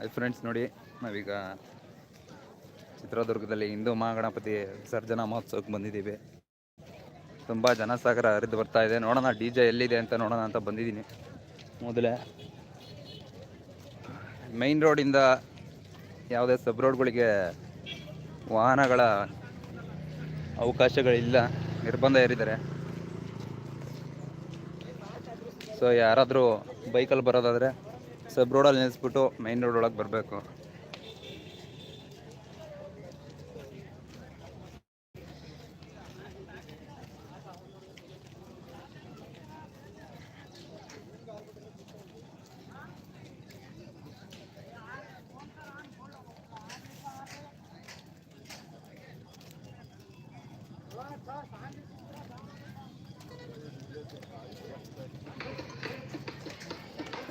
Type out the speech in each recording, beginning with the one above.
Hi friends ನೋಡಿ, ನಾವೀಗ ಚಿತ್ರದುರ್ಗದಲ್ಲಿ ಹಿಂದೂ ಮಹಾಗಣಪತಿ ವಿಸರ್ಜನಾ ಮಹೋತ್ಸವಕ್ಕೆ ಬಂದಿದ್ದೀವಿ. ತುಂಬ ಜನಸಾಗರ ಹರಿದು ಬರ್ತಾ ಇದೆ. ನೋಡೋಣ, ಡಿ ಜೆ ಎಲ್ಲಿದೆ ಅಂತ ನೋಡೋಣ ಅಂತ ಬಂದಿದ್ದೀನಿ. ಮೊದಲೇ ಮೈನ್ ರೋಡಿಂದ ಯಾವುದೇ ಸಬ್ ರೋಡ್ಗಳಿಗೆ ವಾಹನಗಳ ಅವಕಾಶಗಳಿಲ್ಲ, ನಿರ್ಬಂಧ ಏರಿದ್ದಾರೆ ಸೊ ಯಾರಾದರೂ ಬೈಕಲ್ಲಿ ಬರೋದಾದರೆ ಸಬ್ ರೋಡಲ್ಲಿ ನಿಲ್ಲಿಸ್ಬಿಟ್ಟು ಮೈನ್ ರೋಡ್ ಒಳಗೆ ಬರಬೇಕು.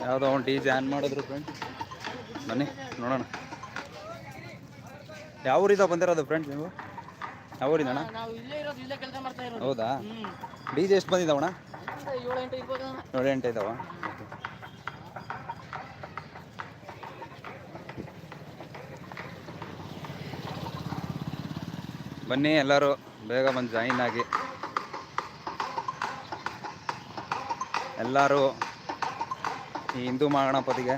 ಯಾವುದೋ ಅವ್ನು ಡಿ ಜೆ ಆನ್ ಮಾಡಿದ್ರು ಫ್ರೆಂಡ್ ಬನ್ನಿ ನೋಡೋಣ. ಯಾವ ಊರಿಂದ ಬಂದಿರೋದು ಫ್ರೆಂಡ್ ನೀವು? ಯಾವ ಊರಿಂದ ಹೌದಾ? ಡಿ ಜೆ ಎಷ್ಟು ಬಂದಿದ್ದಾವಣ. ಏಳು ಎಂಟು ಇದ್ದಾವ? ಬನ್ನಿ ಎಲ್ಲರೂ ಬೇಗ ಬಂದು ಜಾಯಿನ್ ಆಗಿ. ಎಲ್ಲರೂ ಈ ಹಿಂದೂ ಮಹಾಗಣಪತಿಗೆ.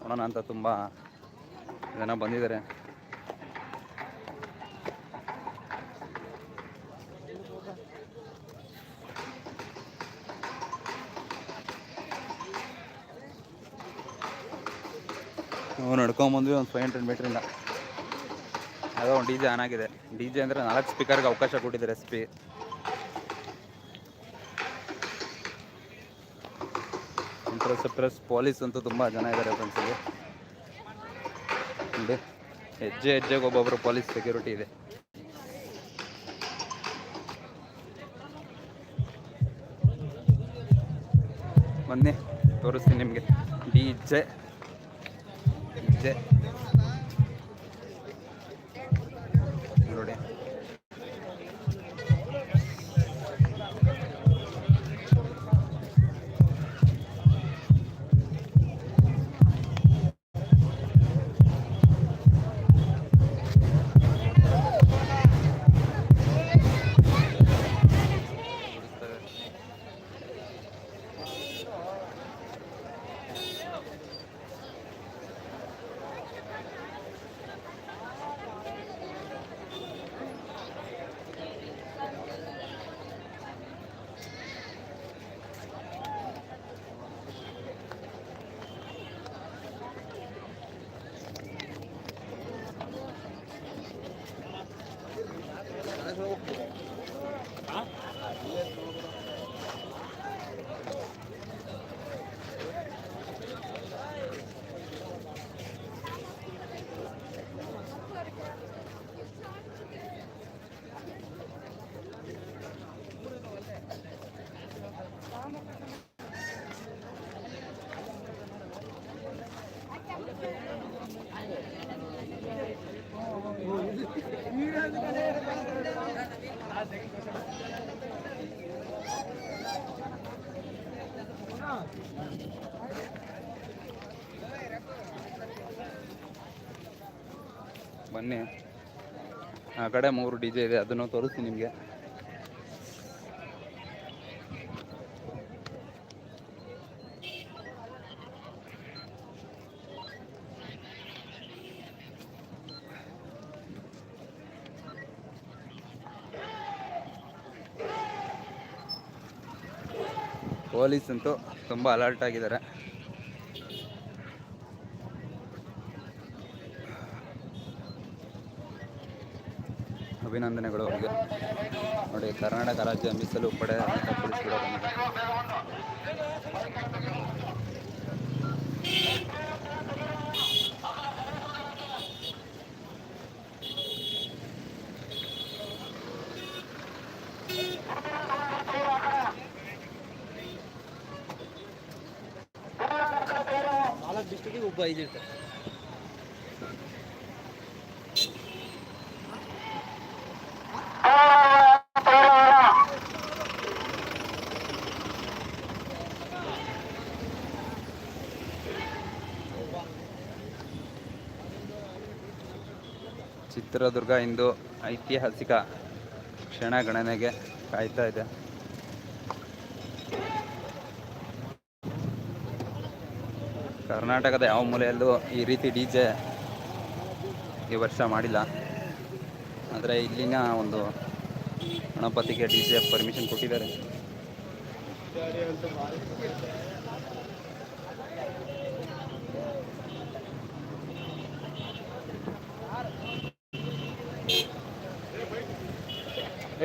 ನೋಡೋಣ ಅಂತ ತುಂಬ ಜನ ಬಂದಿದ್ದಾರೆ. ನಾವು ನಡ್ಕೊಂಬಂದ್ವಿ ಒಂದು ಫೈವ್ ಹಂಡ್ರೆಡ್ ಮೀಟ್ರಿಂದ ಯಾವುದೋ ಒಂದು ಡಿ ಜೆ ಆನ್ ಆಗಿದೆ. ಡಿ ಜೆ ಅಂದರೆ ನಾಲ್ಕು ಸ್ಪೀಕರ್ಗೆ ಅವಕಾಶ ಕೊಟ್ಟಿದ್ದಾರೆ S P interest plus police ಅಂತೂ ತುಂಬ ಜನ ಇದ್ದಾರೆ ಫ್ರೆಂಡ್ಸ್ ಇಲ್ಲಿ ಇಲ್ಲಿ ಹೆಜ್ಜೆ ಹೆಜ್ಜೆಗೆ ಒಬ್ಬೊಬ್ಬರು ಪೊಲೀಸ್ ಸೆಕ್ಯೂರಿಟಿ ಇದೆ. ಬನ್ನಿ, ತೋರಿಸ್ತೀನಿ ನಿಮಗೆ. D J J. ಬನ್ನಿ. ಆ ಕಡೆ ಮೂರು ಡಿ ಜೆ ಇದೆ ಅದನ್ನು ತೋರಿಸ್ತೀನಿ ನಿಮಗೆ. ಪೊಲೀಸ್ ಅಂತೂ ತುಂಬ ಅಲರ್ಟ್ ಆಗಿದ್ದಾರೆ. ಅಭಿನಂದನೆಗಳು ಅವರಿಗೆ. ನೋಡಿ ಕರ್ನಾಟಕ ರಾಜ್ಯ ಮೀಸಲು ಪಡೆ ಪೊಲೀಸ್ ಕೂಡ ಒಬ್ಬ ಚಿತ್ರದುರ್ಗ ಇಂದು ಐತಿಹಾಸಿಕ ಕ್ಷಣಗಣನೆಗೆ ಕಾಯ್ತಾ ಇದೆ. ಕರ್ನಾಟಕದ ಯಾವ ಮೂಲೆಯಲ್ಲೂ ಈ ರೀತಿ ಡಿ ಜೆ ಈ ವರ್ಷ ಮಾಡಿಲ್ಲ. ಆದರೆ ಇಲ್ಲಿನ ಒಂದು ಗಣಪತಿಗೆ ಡಿ ಜೆ ಪರ್ಮಿಷನ್ ಕೊಟ್ಟಿದ್ದಾರೆ.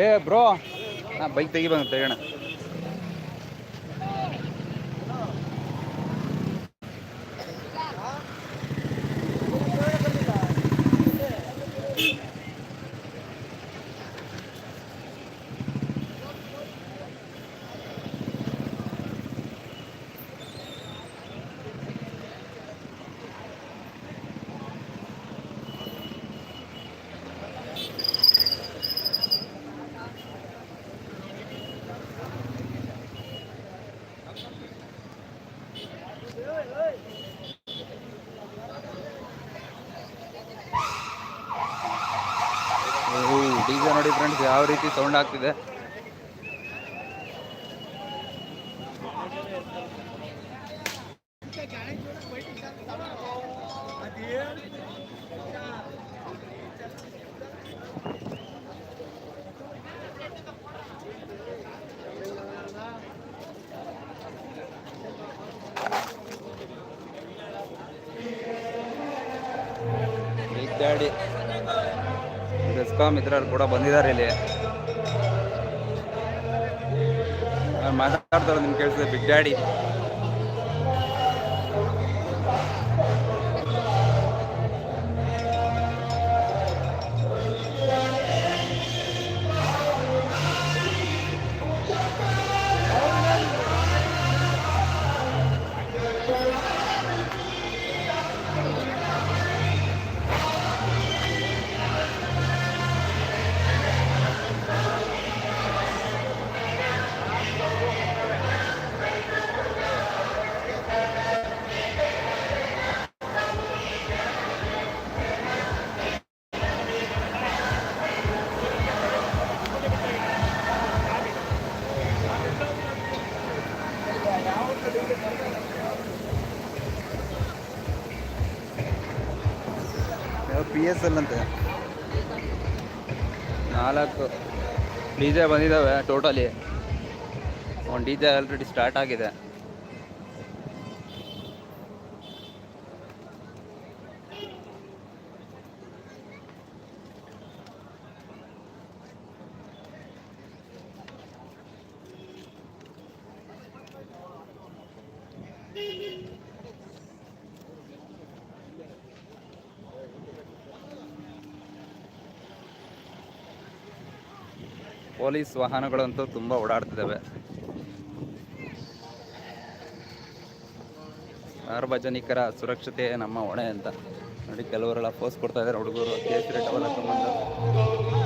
ಏ ಬ್ರೋ, ನಾ ಬೈಕ್ ತೆಗಿಬಂದು ತೆಗೋಣ ಡಿ ಜೆ ನೋಡಿ ಫ್ರೆಂಡ್ಸ್ ಯಾವ ರೀತಿ ಸೌಂಡ್ ಆಗ್ತಿದೆ ಬಿಗ್ ಡ್ಯಾಡಿ ಬೆಸ್ಕಾಮ್ ಇದ್ರವ್ರು ಕೂಡ ಬಂದಿದ್ದಾರೆ ಇಲ್ಲಿ. ಮಾತಾಡ್ತಾರೆ ನಿಮ್ಗೆ ಕೇಳಿಸಿದೆ ಬಿಗ್ ಡ್ಯಾಡಿ ಎಸ್ ಅಂತೆ. ನಾಲ್ಕು. ಡಿ ಜೆ ಬಂದಿದ್ದಾವೆ ಟೋಟಲಿ ಒಂದು ಡಿ ಜೆ ಆಲ್ರೆಡಿ ಸ್ಟಾರ್ಟ್ ಆಗಿದೆ. ಪೊಲೀಸ್ ವಾಹನಗಳಂತೂ ತುಂಬ ಓಡಾಡ್ತಿದ್ದಾವೆ. ಸಾರ್ವಜನಿಕರ ಸುರಕ್ಷತೆ ನಮ್ಮ ಹೊಣೆ ಅಂತ. ನೋಡಿ, ಕೆಲವರೆಲ್ಲ ಪೋಸ್ಟ್ ಕೊಡ್ತಾ ಇದ್ದಾರೆ ಹುಡುಗರು. ಕೇಸರಿ ಟವಲ್ ಹಾಕೊಂಡ್ಬಂದು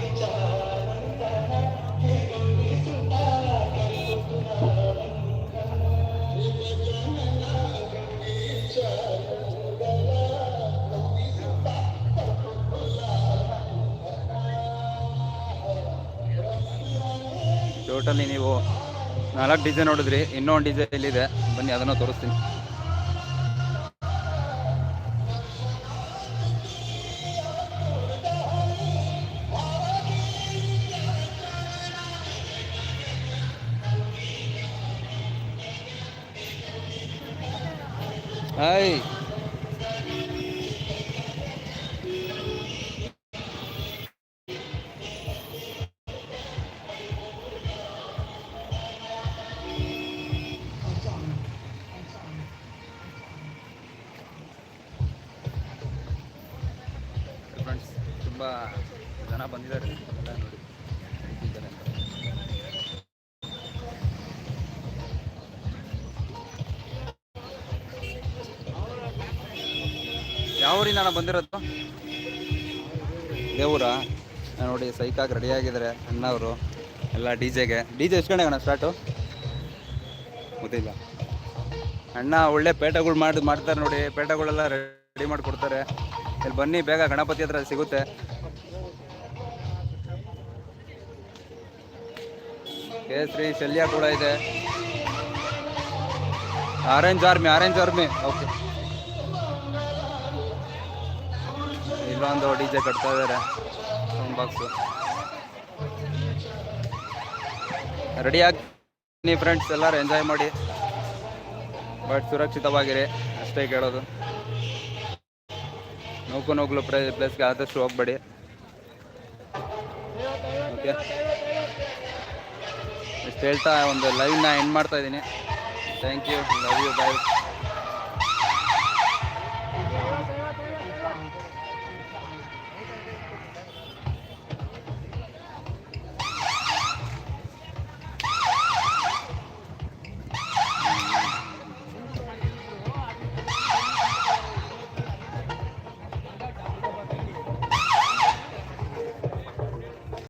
ಟೋಟಲಿ ನೀವು ನಾಲ್ಕು ಡಿಸೈನ್ ನೋಡಿದ್ರಿ ಇನ್ನೊಂದು ಡಿಸೈನ್ ಇಲ್ಲಿದೆ ಬನ್ನಿ ಅದನ್ನು ತೋರಿಸ್ತೀನಿ. ಹಾಯ್. ಜನ ಬಂದಿದ್ದಾರೆ. ನೋಡಿ. ನಡೀತಿದ್ದಾರೆ ಅಂತ. ಯಾವ ಊರಿಂದ ಅಣ್ಣ ಬಂದಿರೋದು? ದೇವೂರಾ ನೋಡಿ ಸೈಕಾಗಿ ರೆಡಿ ಆಗಿದ್ದಾರೆ. ಅಣ್ಣವರು ಎಲ್ಲ ಡಿ ಜೆಗೆ. ಡಿ ಜೆ ಎಷ್ಟು ಅಣ್ಣ ಸ್ಟಾರ್ಟು ಗೊತ್ತಿಲ್ಲ. ಅಣ್ಣ ಒಳ್ಳೆ ಪೇಟಗಳು ಮಾಡಿ, ಮಾಡ್ತಾರೆ ನೋಡಿ. ಪೇಟಗಳೆಲ್ಲ ರೆಡಿ ಮಾಡಿ ಕೊಡ್ತಾರೆ ಇಲ್ಲಿ ಬನ್ನಿ, ಬೇಗ ಗಣಪತಿ ಹತ್ರ ಸಿಗುತ್ತೆ. ಕೇಸರಿ, ಶಲ್ಯ ಕೂಡ ಇದೆ. Orange army orange army okay ಇಲ್ಲೊಂದು ಡಿ ಜೆ ಕಟ್ತಾ ಇದ್ದಾರೆ ಬಾಕ್ಸು ರೆಡಿ ಆಗಿ ಫ್ರೆಂಡ್ಸ್ ಎಲ್ಲರೂ ಎಂಜಾಯ್ ಮಾಡಿ. ಬಟ್ ಸುರಕ್ಷಿತವಾಗಿರಿ, ಅಷ್ಟೇ ಕೇಳೋದು. ನೂಕು ಹೋಗ್ಲು ಪ್ಲೇ ಪ್ಲೇಸ್ಗೆ ಆದಷ್ಟು ಹೋಗ್ಬೇಡಿ. ಓಕೆ. ಇಷ್ಟು ಹೇಳ್ತಾ ಒಂದು ಲೈವ್ನ ಎಂಡ್ ಮಾಡ್ತಾ ಇದ್ದೀನಿ. Thank you love you bye